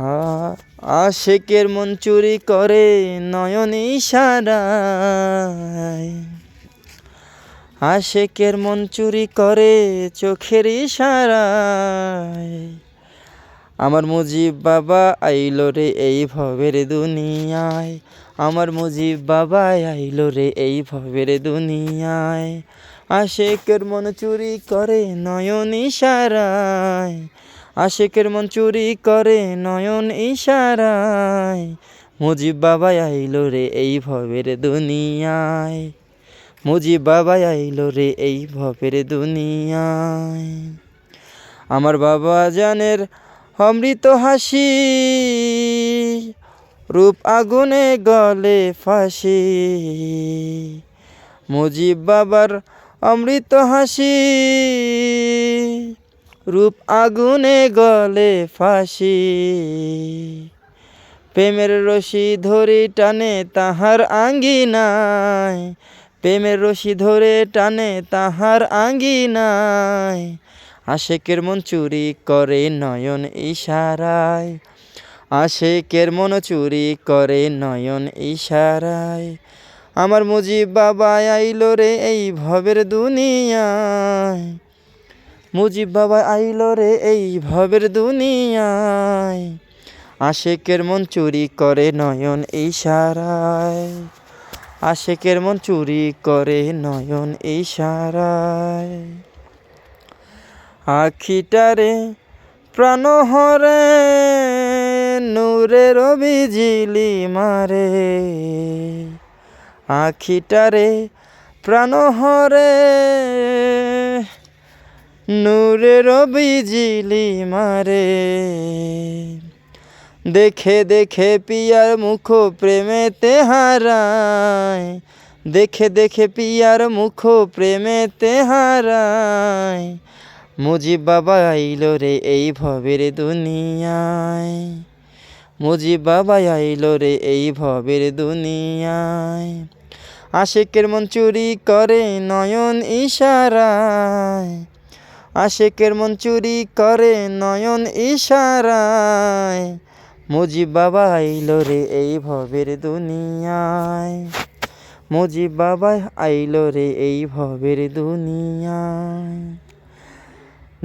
হা আশেকের মন চুরি করে নয়ন ইশারায়। আশেকের মন চুরি করে চোখের ইশারায়। আমার মুজিব বাবা আইলো রে এই ভবের দুনিয়ায়। আমার মুজিব বাবা আইলো রে এই ভবের দুনিয়ায়। আশেকের মন চুরি করে নয়ন ইশারায়। আশেকের মন চুরি করে নয়ন ইশারায়। মুজিব বাবা আইলো রে এই ভবের দুনিয়ায়। মুজিব বাবা আইলো রে এই ভবের দুনিয়ায়। আমার বাবা জানের অমৃত হাসি, রূপ আগুনে গলে ফাঁসি। মুজিব বাবার অমৃত হাসি রূপ আগুনে গলে ফাঁসি। প্রেমের রশি ধরে টানে তাহার আঙ্গিনায়। প্রেমের রশি ধরে টানে তাহার আঙ্গিনায়। আশেকের মন চুরি করে নয়ন ইশারায়। আশেকের মন চুরি করে নয়ন ইশারায়। আমার মুজিব বাবা আইলো রে এই ভবের দুনিয়ায়। মুজিব বাবা আইলো রে এই ভবের দুনিয়ায়। আশেকের মন চুরি করে নয়ন ইশারায় আশেকের মন চুরি করে নয়ন ইশারায় আখিটারে প্রাণহরে নূরের বিজিলি মারে। আখিটারে প্রাণহরে নূরের বিজিলি মারে। দেখে দেখে পিয়ার মুখ প্রেমেতে হারায়। দেখে দেখে পিয়ার মুখ প্রেমেতে হারায়। মুজিব বাবা আইলো রে এই ভবের দুনিয়ায়। মুজিব বাবা আইলো রে এই ভবের দুনিয়ায়। আশেকের মন চুরি করে নয়ন ইশারায়। আশেকের মন চুরি করে নয়ন ইশারায়। মুজিব বাবা আইলো রে এই ভবের দুনিয়ায়। মুজিব বাবা আইলো রে এই ভবের দুনিয়ায়।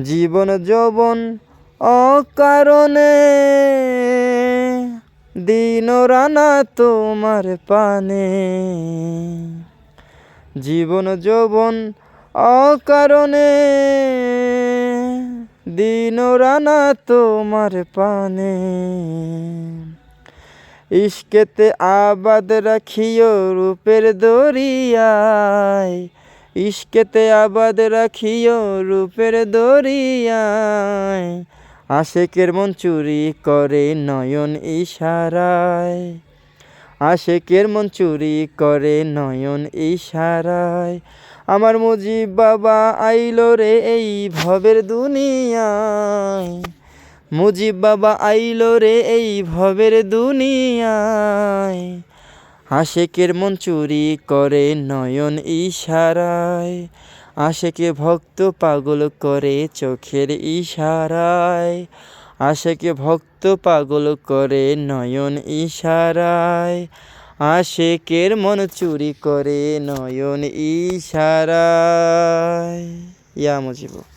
জীবন যৌবন অকারণে, দিন রানা তোমার পানে। জীবন যৌবন অকারণে দিন রানা তোমার পানে। ইস্কেতে আবাদ রাখিও রূপের দরিয়ায়। ইস্কেতে আবাদ রাখিও রূপের দরিয়ায়। আশেকের মন চুরি করে নয়ন ইশারায়। আশেকের মন চুরি করে নয়ন ইশারায়। আমার মুজিব বাবা আইলো রে এই ভবের দুনিয়ায়। মুজিব বাবা আইলো রে এই ভবের দুনিয়ায়। আশেকের মন চুরি করে নয়ন ইশারায়। আশেকে ভক্ত পাগল করে চোখের ইশারায়। আশেকে ভক্ত পাগল করে নয়ন ইশারায়। আশেকের মন চুরি করে নয়ন ইশারায়। ইয়া মুজিব।